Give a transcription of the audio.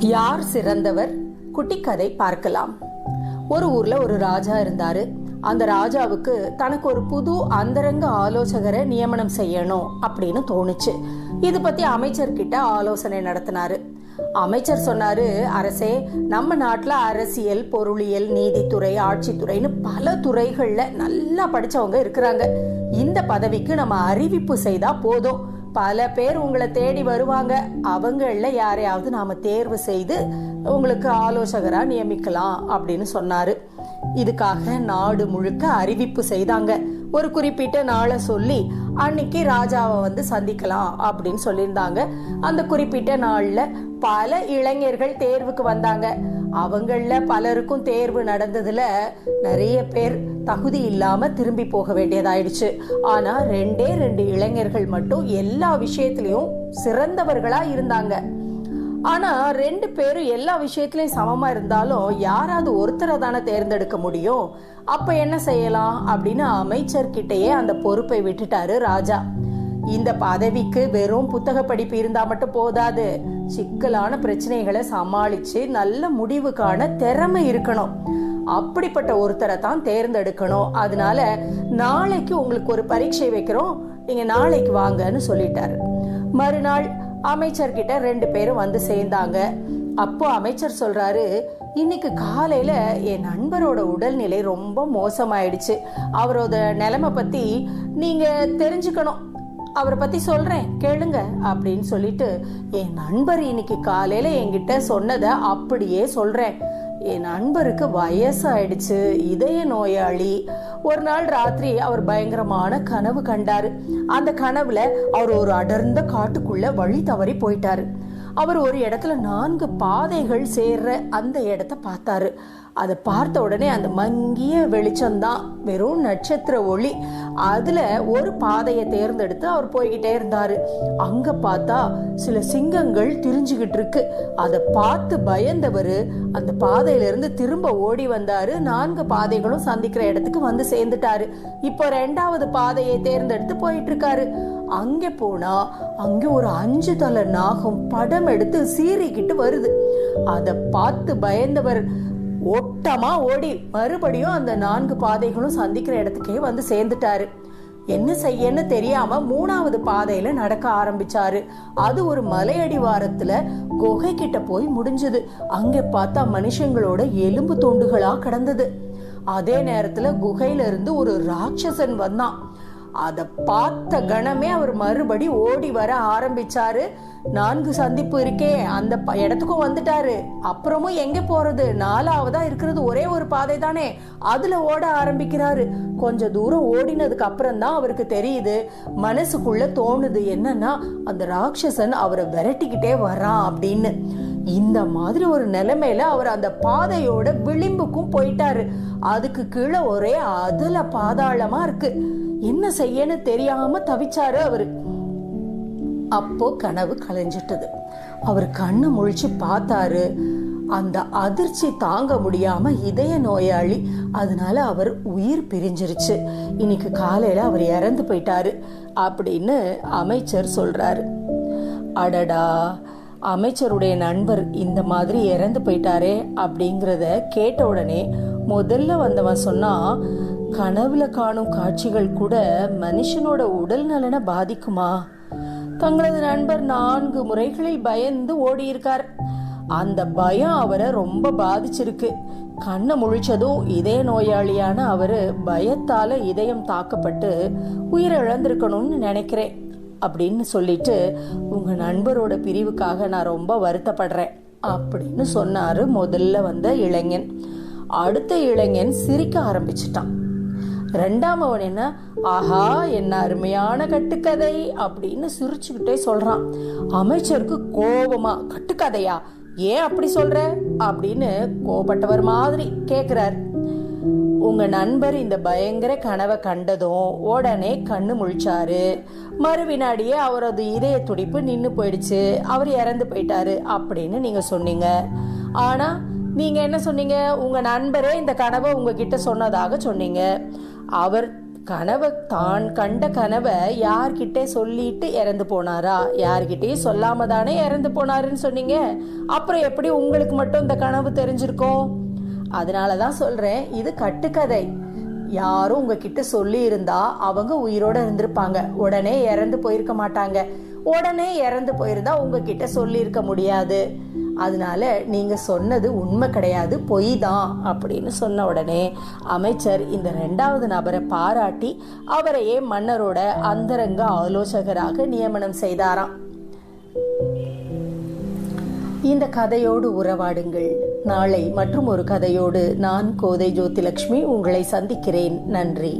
யார் சிறந்தவர்? குட்டிக்கதை பார்க்கலாம். ஒரு ஊர்ல ஒரு ராஜா இருந்தாரு. அந்த ராஜாவுக்கு தனக்கு ஒரு புது அந்தரங்க ஆலோசகரை நியமனம் செய்யணும் அப்படின்னு தோணுச்சு. இது பத்தி அமைச்சர்கிட்ட ஆலோசனை நடத்தினாரு. அமைச்சர் சொன்னாரு அரசே நம்ம நாட்டில் அரசியல் பொருளியல் நீதித்துறை ஆட்சித்துறைன்னு பல துறைகளில் நல்லா படித்தவங்க இருக்கிறாங்க. இந்த பதவிக்கு நம்ம அறிவிப்பு செய்தா போதும். பல பேர் உங்களை தேடி வருவாங்க. அவங்களில் யாரையாவது நாம் தேர்வு செய்து உங்களுக்கு ஆலோசகராக நியமிக்கலாம் அப்படின்னு சொன்னாரு. இதுக்காக நாடு முழுக்க அறிவிப்பு செய்தாங்க. ஒரு குறிப்பிட்ட நாளை சொல்லி அன்னைக்கு ராஜாவை வந்து சந்திக்கலாம் அப்படின்னு சொல்லியிருந்தாங்க. அந்த குறிப்பிட்ட நாளில் பல இளைஞர்கள் தேர்வுக்கு வந்தாங்க. அவங்கள பலருக்கும் தேர்வு நடந்ததுல நிறைய பேர் தகுதி இல்லாம திரும்பி போக வேண்டியதாயிடுச்சு. ஆனா ரெண்டே ரெண்டு இளைஞர்கள் மட்டும் எல்லா விஷயத்திலயும் சிறந்தவர்களா இருந்தாங்க. ஆனா ரெண்டு பேரும் எல்லா விஷயத்திலயும் சமமா இருந்தாலும் யாராவது ஒருத்தரை தானே தேர்ந்தெடுக்க முடியும். அப்ப என்ன செய்யலாம்? அப்படின்னு அமைச்சர்கிட்டயே அந்த பொறுப்பை விட்டுட்டாரு ராஜா. இந்த பதவிக்கு வெறும் புத்தக படிப்பு இருந்தா மட்டும் போதாது. சிக்கலான பிரச்சனைகளை சமாளிச்சு நல்ல முடிவு காண திறமை இருக்கணும். அப்படிப்பட்ட ஒருத்தரை தான் தேர்ந்தெடுக்கணும். அதனால நாளைக்கு உங்களுக்கு ஒரு பரீட்சை வைக்கிறோம். நீங்க நாளைக்கு வாங்கன்னு சொல்லிட்டாரு. மறுநாள் அமைச்சர்கிட்ட ரெண்டு பேரும் வந்து சேர்ந்தாங்க. அப்போ அமைச்சர் சொல்றாரு இன்னைக்கு காலையில என் நண்பரோட உடல்நிலை ரொம்ப மோசமாயிடுச்சு. அவரோட நிலைமை பத்தி நீங்க தெரிஞ்சுக்கணும். அவரை பத்தி சொல்றேன் கேளுங்க அப்படின்னு சொல்லிட்டு என் நண்பர் இன்னைக்கு காலையில என்கிட்ட சொன்னதை அப்படியே சொல்றேன். என் நண்பருக்கு வயசாயிடுச்சு இதய நோயாளி. ஒரு நாள் ராத்திரி அவர் பயங்கரமான கனவு கண்டாரு. அந்த கனவுல அவர் ஒரு அடர்ந்த காட்டுக்குள்ள வழி தவறி போயிட்டாரு. அவர் ஒரு இடத்துல நான்கு பாதைகள் சேர்ற அந்த இடத்த பார்த்தாரு. அதை பார்த்த உடனே அந்த மங்கிய வெளிச்சம்தான் வெறும் நட்சத்திர ஒளி. அதுல ஒரு பாதையை தேர்ந்தெடுத்து அவர் போய்கிட்டே இருந்தாரு. அங்க பார்த்தா சில சிங்கங்கள் திரிஞ்சுக்கிட்டு இருக்கு. அதை பார்த்து பயந்தவர் அந்த பாதையிலிருந்து திரும்ப ஓடி வந்தாரு. நான்கு பாதைகளும் சந்திக்கிற இடத்துக்கு வந்து சேர்ந்துட்டாரு. இப்போ ரெண்டாவது பாதையை தேர்ந்தெடுத்து போயிட்டு இருக்காரு. அங்கே போனா அங்கே ஒரு அஞ்சு தலை நாகம் படம் எடுத்து சீறிக்கிட்டு வருது. அதை பார்த்து பயந்தவர் ஓட்டமா ஓடி மறுபடியும் அந்த நான்கு பாதைகளும் சந்திக்கிற இடத்துக்கே வந்து சேர்ந்துட்டாரு. என்ன செய்யன்னு தெரியாம மூணாவது பாதையில நடக்க ஆரம்பிச்சாரு. அது ஒரு மலையடிவாரத்துல குகை கிட்ட போய் முடிஞ்சது. அங்க பார்த்தா மனுஷங்களோட எலும்பு துண்டுகளா கிடந்தது. அதே நேரத்துல குகையில இருந்து ஒரு ராட்சசன் வந்தான். அதை பார்த்த கணமே அவர் மறுபடி ஓடி வர ஆரம்பிச்சாரு. நான்கு சந்திப்பு இருக்கே அந்த ப- இடத்துக்கும் வந்துட்டாரு. அப்புறமும் எங்க போறது? நாலாவதா இருக்கிறது ஒரே ஒரு பாதை தானே அதுல ஓட ஆரம்பிக்கிறாரு. கொஞ்ச தூரம் ஓடினதுக்கு அப்புறம் தான் அவருக்கு தெரியுது. மனசுக்குள்ள தோணுது என்னன்னா அந்த ராட்சசன் அவரை விரட்டிக்கிட்டே வரான் அப்படின்னு. இந்த மாதிரி ஒரு நிலைமையில அவர் அந்த பாதையோட விளிம்புக்கும் போயிட்டாரு. அதுக்கு கீழே ஒரே அதுல பாதாளமா இருக்கு. என்ன செய்யன்னு தெரியாம தவிச்சாரு அவரு. அப்போ கனவு கலைஞ்சிட்டது. அவர் கண்ணு முழிச்சு பார்த்தாரு. அந்த அதிர்ச்சி தாங்க முடியாம இதய நோயாளி அதனால அவர் உயிர் பிரிஞ்சிருச்சு. இன்னைக்கு காலையில அவர் இறந்து போயிட்டாரு அப்படின்னு அமைச்சர் சொல்றாரு. அடடா அமைச்சருடைய நண்பர் இந்த மாதிரி இறந்து போயிட்டாரே அப்படிங்கிறத கேட்ட உடனே முதல்ல வந்தவன் சொன்னா கனவுல காணும் காட்சிகள் கூட மனுஷனோட உடல் நலனை பாதிக்குமா? தங்களது நண்பர் நான்கு முறைகளில் பயந்து ஓடியிருக்கார். அந்த பயம் அவரை ரொம்ப பாதிச்சிருக்கு. கண்ணை முழிச்சதும் இதய நோயாளியான அவரு பயத்தால இதயம் தாக்கப்பட்டு உயிரிழந்திருக்கணும்னு நினைக்கிறேன் அப்படின்னு சொல்லிட்டு உங்க நண்பரோட பிரிவுக்காக நான் ரொம்ப வருத்தப்படுறேன் அப்படின்னு சொன்னாரு முதல்ல வந்த இளைஞன். அடுத்த இளைஞன் சிரிக்க ஆரம்பிச்சிட்டான். ரெண்டாம் அவன் என்ன? ஆஹா என்ன அருமையான கட்டுக்கதை அப்படின்னு சிரிச்சுக்கிட்டே சொல்றான். அமைச்சருக்கு கோபமா கட்டுக்கதையா? ஏன் அப்படி சொல்ற? அப்படின்னு கோபப்பட்டவர் மாதிரி கேக்குறார். உங்க நண்பர் இந்த பயங்கர கனவை கண்டதும் உடனே கண்ணு முழிச்சாரு. மறுவினாடியே அவரது இதய துடிப்பு நின்று போயிடுச்சு. அவர் இறந்து போயிட்டாரு அப்படின்னு நீங்க சொன்னீங்க. ஆனா நீங்க என்ன சொன்னீங்க? உங்க நண்பரே இந்த கனவை உங்ககிட்ட சொன்னதாக சொன்னீங்க. அவர் கனவை தான் கண்ட கனவை யார்கிட்டே சொல்லிட்டு இறந்து போனாரா? யார்கிட்டயும் சொல்லாம தானே இறந்து போனாருன்னு சொன்னீங்க. அப்புறம் எப்படி உங்களுக்கு மட்டும் இந்த கனவு தெரிஞ்சிருக்கோம் அதனால தான் சொல்றேன் இது கட்டுக்கதை. யாரும் உங்ககிட்ட சொல்லி இருந்தா அவங்க உயிரோட இருந்திருப்பாங்க. உடனே இறந்து போயிருக்க மாட்டாங்க. உடனே இறந்து போயிருந்தா உங்ககிட்ட சொல்லியிருக்க முடியாது. அதனால நீங்கள் சொன்னது உண்மை கிடையாது பொய் தான் அப்படின்னு சொன்ன உடனே அமைச்சர் இந்த ரெண்டாவது நபரை பாராட்டி அவரையே மன்னரோட அந்தரங்க ஆலோசகராக நியமனம் செய்தாராம். இந்த கதையோடு உறவாடுங்கள். நாளை மற்றும் ஒரு கதையோடு நான் கோதை ஜோதிலட்சுமி உங்களை சந்திக்கிறேன். நன்றி.